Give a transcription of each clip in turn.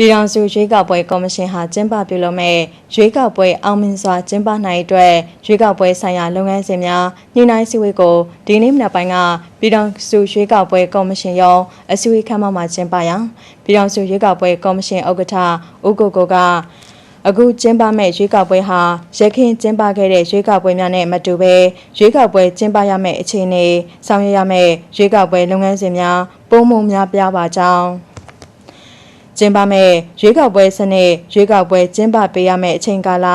ပြည်ထောင်စုရွေးကောက်ပွဲကော်မရှင်ဟာကျင်းပပြုလုပ်မဲ့ရွေးကောက်ပွဲအောင်မြင်စွာကျင်းပနိုင်အတွက်ရွေးကောက်ပွဲဆိုင်ရာလုပ်ငန်းစဉ်များညှိနှိုင်းစည်းဝေးကိုဒီနေ့မနက်ပိုင်းကပြည်ထောင်စုရွေးကောက်ပွဲကော်မရှင်ရောအစည်းအဝေးခန်းမမှာကျင်းပရာပြည်ထောင်စုရွေးကောက်ပွဲကော်မရှင်ဥက္ကဋ္ဌဦးကိုကိုကအခုကျင်းပမဲ့ရွေးကောက်ပွဲဟာရခိုင်ကျင်းပခဲ့တဲ့ရွေးကောက်ပွဲများနဲ့မတူဘဲရွေးကောက်ပွဲကျင်းပရမယ့်အခြေအနေဆောင်ရွက်ရမယ့်ရွေးကောက်ပွဲလုပ်ငန်းစဉ်များပုံမှန်များပြပါကြောင်း ကျင်းပမဲ့ရွေးကောက်ပွဲစနစ်ရွေးကောက်ပွဲကျင်းပပေးရမယ့်အချိန်ကာလ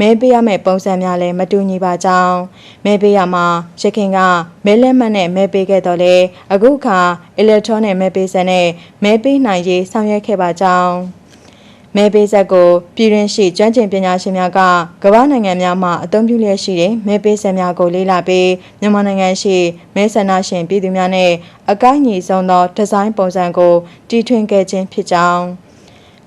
မဲပေးရမယ့်ပုံစံများလည်းမတူညီပါကြောင်းမဲပေးရမှာရခင်ကမဲလက်မှတ်နဲ့မဲပေးခဲ့တော့လေအခုအခါ electronic မဲပေးစက်နဲ့မဲပေးနိုင်ရေးဆောင်ရွက်ခဲ့ပါကြောင်း မဲပေးဆက်ကိုပြည်တွင်းရှိကျွမ်းကျင်ပညာရှင်များကကမ္ဘာနိုင်ငံများမှာအသုံးပြုလျက်ရှိတဲ့မဲပေးဆက်များကိုလေ့လာပြီးမြန်မာနိုင်ငံရှိမဲဆန္ဒရှင်ပြည်သူများနဲ့အကိုက်ညီဆုံးသောဒီဇိုင်းပုံစံကိုတီထွင်ခဲ့ခြင်းဖြစ်ကြောင်း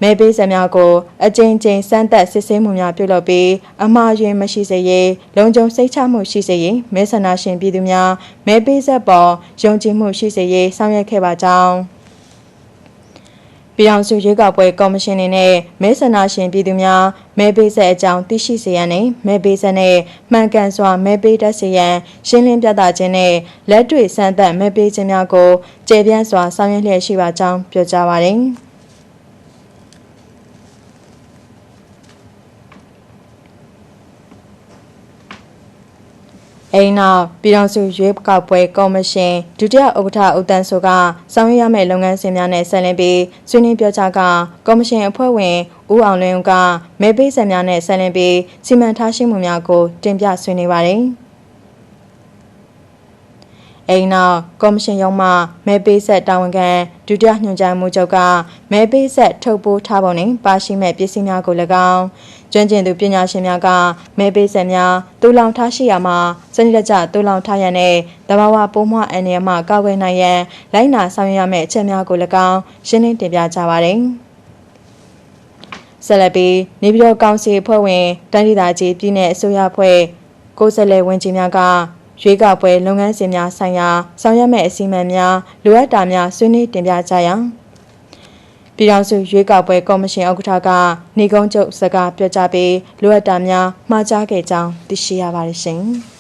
မဲပေးဆက်များကိုအကြိမ်ကြိမ်စမ်းသပ်စစ်ဆေးမှုများပြုလုပ်ပြီးအမှားယွင်းမရှိစေရေးလုံခြုံစိတ်ချမှုရှိစေရေးမဲဆန္ဒရှင်ပြည်သူများမဲပေးဆက်ပေါ်ယုံကြည်မှုရှိစေရေးဆောင်ရွက်ခဲ့ပါကြောင်း ပြည်အောင်စုရွေးကောက်ပွဲကော်မရှင်အနေနဲ့မဲဆန္ဒရှင်ပြည်သူများမဲပေးဆက်အကြောင်းသိရှိစေရန်နဲ့မဲပေးဆက်နဲ့မှန်ကန်စွာမဲပေးတတ်စေရန်ရှင်းလင်းပြသခြင်းနဲ့လက်တွေ့စမ်းသပ်မဲပေးခြင်းများကိုကျေပြန့်စွာဆောင်ရွက်လျက်ရှိပါကြောင်းပြောကြားပါရယ် အိမ်နောက်ပြည်တော်စုရွေးကောက်ပွဲကော်မရှင်ဒုတိယဥက္ကဋ္ဌဦးတန်းဆိုကဆောင်ရွက်ရမယ့်လုပ်ငန်းစဉ်များနဲ့ဆက်လင်းပြီးဆွေးနွေးပြောကြားကကော်မရှင်အဖွဲ့ဝင်ဦးအောင်လင်းဦးကမဲပေးဆက်များနဲ့ဆက်လင်းပြီးစီမံထားရှိမှုများကိုတင်ပြဆွေးနွေးပါတယ်။ အိမ်နောက်ကော်မရှင်ရုံးမှမဲပေးဆက်တာဝန်ခံဒုတိယညွှန်ကြားမှုချုပ်ကမဲပေးဆက်ထုတ်ပိုးထားပုံနဲ့ပါရှိမဲ့ပစ္စည်းများကို၎င်းကျွမ်းကျင်သူပညာရှင်များကမဲပေးဆက်များတူလောင်ထားရှိရမှာစနစ်တကျတူလောင်ထားရန်နဲ့တဘာဝပိုးမွှအန်ရမှကောက်ွယ်နိုင်ရန်လိုက်နာဆောင်ရွက်ရမယ့်အချက်များကို၎င်းရှင်းလင်းတင်ပြကြပါတယ်။ဆက်လက်ပြီးနေပြည်တော်ကောင်စီအဖွဲ့ဝင်တိုင်းဒေသကြီးပြည်내အစိုးရအဖွဲ့ကိုယ်စားလှယ်ဝင်ကြီးများက ရွေးကောက်ပွဲလုပ်ငန်းစဉ်များဆိုင်ရာဆောင်ရွက်မယ့်အစီအမံများလိုအပ်တာများဆွေးနွေးတင်ပြကြရန်ပြည်ထောင်စုရွေးကောက်ပွဲကော်မရှင်ဥက္ကဋ္ဌကနေကုန်းချုပ်စကားပြောကြားပြီးလိုအပ်တာများမှာကြားခဲ့ကြောင်းသိရှိရပါတယ်ရှင်။